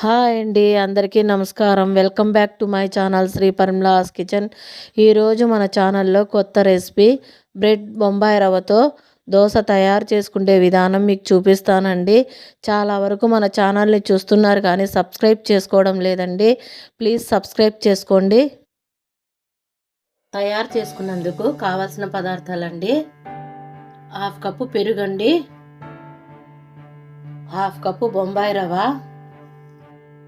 Hi అండి అందరికీ నమస్కారం. Welcome back to my channel Sri Parimala's kitchen. ఈరోజు మన ఛానల్లో కొత్త రెసిపీ బ్రెడ్ బొంబాయి రవ్వతో దోశ తయారు చేసుకునే విధానం మీకు చూపిస్తానండి. చాలా వరకు మన ఛానల్ని చూస్తున్నారు కానీ సబ్స్క్రైబ్ చేసుకోవడం లేదండి. ప్లీజ్ సబ్స్క్రైబ్ చేసుకోండి. తయారు చేసుకున్నందుకు కావాల్సిన పదార్థాలండి. హాఫ్ కప్పు పెరుగండి. హాఫ్ కప్పు బొంబాయి రవ్వ.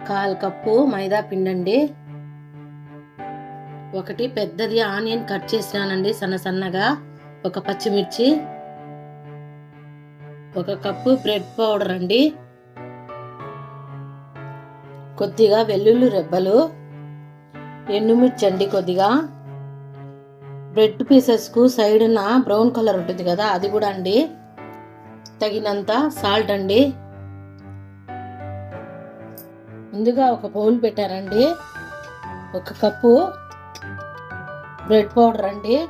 కాల్ కప్పు మైదా పిండండి. ఒకటి పెద్దది ఆనియన్ కట్ చేసినానండి సన్న సన్నగా. ఒక పచ్చిమిర్చి ఒక కప్పు బ్రెడ్ పౌడర్ అండి. కొద్దిగా వెల్లుల్లి రెబ్బలు ఎండుమిర్చి అండి కొద్దిగా. బ్రెడ్ పీసెస్కు సైడ్న బ్రౌన్ కలర్ ఉంటుంది కదా అది కూడా అండి. తగినంత సాల్ట్ అండి. ముందుగా ఒక బౌల్ పెట్టారండి. ఒక కప్పు బ్రెడ్ పౌడర్ అండి.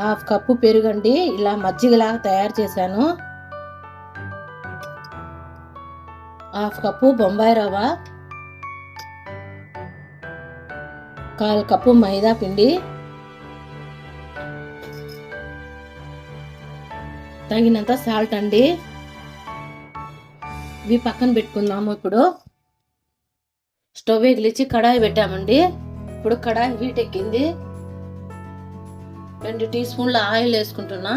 హాఫ్ కప్పు పెరుగండి ఇలా మజ్జిగలాగా తయారు చేశాను. హాఫ్ కప్పు బొంబాయి రవ్వ. కాల్ కప్పు మైదా పిండి. తగినంత సాల్ట్ అండి. ఇవి పక్కన పెట్టుకుందాము ఇప్పుడు. స్టవ్ ఎగిలిచ్చి కడాయి పెట్టామండి. ఇప్పుడు కడాయి హీట్ ఎక్కింది. రెండు టీ స్పూన్ల ఆయిల్ వేసుకుంటున్నా.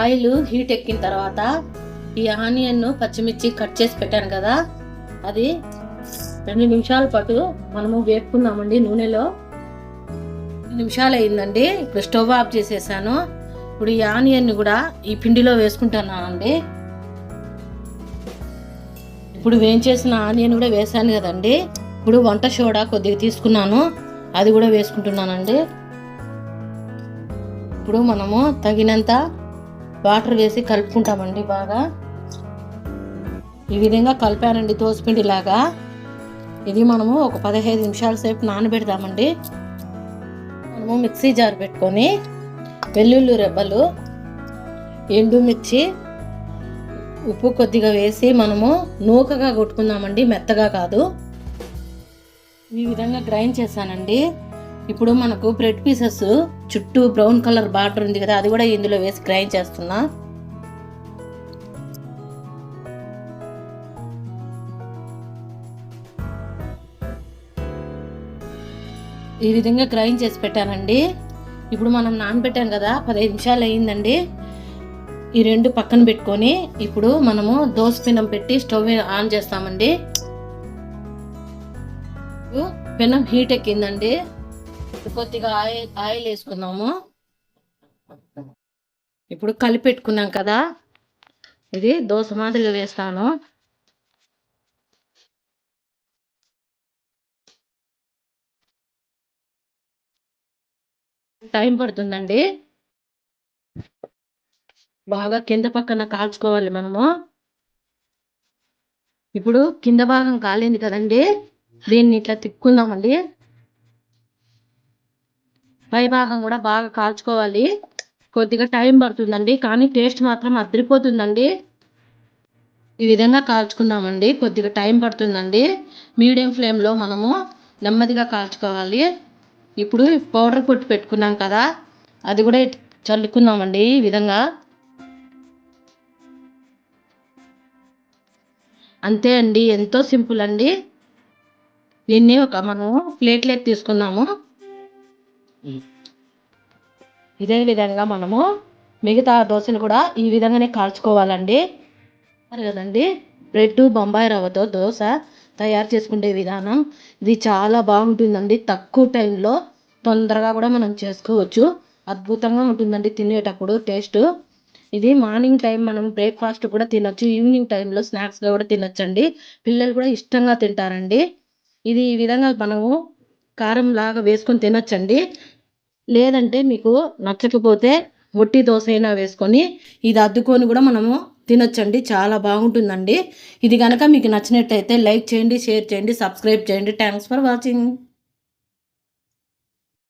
ఆయిల్ హీట్ ఎక్కిన తర్వాత ఈ ఆనియన్ పచ్చిమిర్చి కట్ చేసి పెట్టాను కదా. అది రెండు నిమిషాల పాటు మనము వేపుకుందామండి నూనెలో. నిమిషాలు అయిందండి ఇప్పుడు స్టవ్ ఆఫ్ చేసేసాను. ఇప్పుడు ఈ ఆనియన్ని కూడా ఈ పిండిలో వేసుకుంటున్నానండి. ఇప్పుడు వేయించేసిన ఆనియన్ కూడా వేసాను కదండి. ఇప్పుడు వంట సోడా కొద్దిగా తీసుకున్నాను. అది కూడా వేసుకుంటున్నానండి. ఇప్పుడు మనము తగినంత వాటర్ వేసి కలుపుకుంటామండి బాగా. ఈ విధంగా కలిపానండి దోసపిండిలాగా ఇది మనము ఒక పదిహేను నిమిషాల సేపు నానబెడతామండి. మనము మిక్సీ జార్ పెట్టుకొని వెల్లుల్లి రెబ్బలు ఎండుమిర్చి ఉప్పు కొద్దిగా వేసి మనము నూకగా కొట్టుకుందామండి మెత్తగా కాదు. ఈ విధంగా గ్రైండ్ చేశానండి. ఇప్పుడు మనకు బ్రెడ్ పీసెస్ చుట్టూ బ్రౌన్ కలర్ బార్డర్ ఉంది కదా అది కూడా ఇందులో వేసి గ్రైండ్ చేస్తున్నా. ఈ విధంగా గ్రైండ్ చేసి పెట్టానండి. ఇప్పుడు మనం నానబెట్టాం కదా పదహైదు నిమిషాలు అయ్యిందండి. ఈ రెండు పక్కన పెట్టుకొని ఇప్పుడు మనము దోశ పిన్నం పెట్టి స్టవ్ ఆన్ చేస్తామండి. పెనం హీట్ ఎక్కిందండి. కొద్దిగా ఆయిల్ ఆయిల్ వేసుకున్నాము ఇప్పుడు కలిపెట్టుకున్నాం కదా ఇది దోశ మాదిరిగా వేస్తాను. టైం పడుతుందండి. బాగా కింద పక్కన కాల్చుకోవాలి మనము. ఇప్పుడు కింద భాగం కాలింది కదండి. దీన్ని ఇట్లా తిక్కుందామండి పై భాగం కూడా బాగా కాల్చుకోవాలి. కొద్దిగా టైం పడుతుందండి కానీ టేస్ట్ మాత్రం అదిరిపోతుందండి ఈ విధంగా కాల్చుకుందామండి. కొద్దిగా టైం పడుతుందండి. మీడియం ఫ్లేమ్లో మనము నెమ్మదిగా కాల్చుకోవాలి. ఇప్పుడు పౌడర్ కొట్టి పెట్టుకున్నాం కదా అది కూడా చల్లుకుందామండి ఈ విధంగా. అంతే అండి ఎంతో సింపుల్ అండి. దీన్ని ఒక మనము ప్లేట్లెట్ తీసుకున్నాము. ఇదే విధంగా మనము మిగతా దోశలు కూడా ఈ విధంగానే కాల్చుకోవాలండి. కదండి బ్రెడ్ బొంబాయి రవ్వతో దోశ తయారు చేసుకునే విధానం. ఇది చాలా బాగుంటుందండి తక్కువ టైంలో. తొందరగా కూడా మనం చేసుకోవచ్చు. అద్భుతంగా ఉంటుందండి తినేటప్పుడు టేస్ట్. ఇది మార్నింగ్ టైం మనం బ్రేక్ఫాస్ట్ కూడా తినొచ్చు. ఈవినింగ్ టైంలో స్నాక్స్గా కూడా తినొచ్చండి. పిల్లలు కూడా ఇష్టంగా తింటారండి. ఇది ఈ విధంగా మనము కారం లాగా వేసుకొని తినొచ్చండి. లేదంటే మీకు నచ్చకపోతే ఒట్టి దోశ అయినా వేసుకొని ఇది అద్దుకొని కూడా మనము తినొచ్చండి. చాలా బాగుంటుందండి. ఇది కనుక మీకు నచ్చినట్టయితే లైక్ చేయండి షేర్ చేయండి సబ్స్క్రైబ్ చేయండి. Thanks for watching.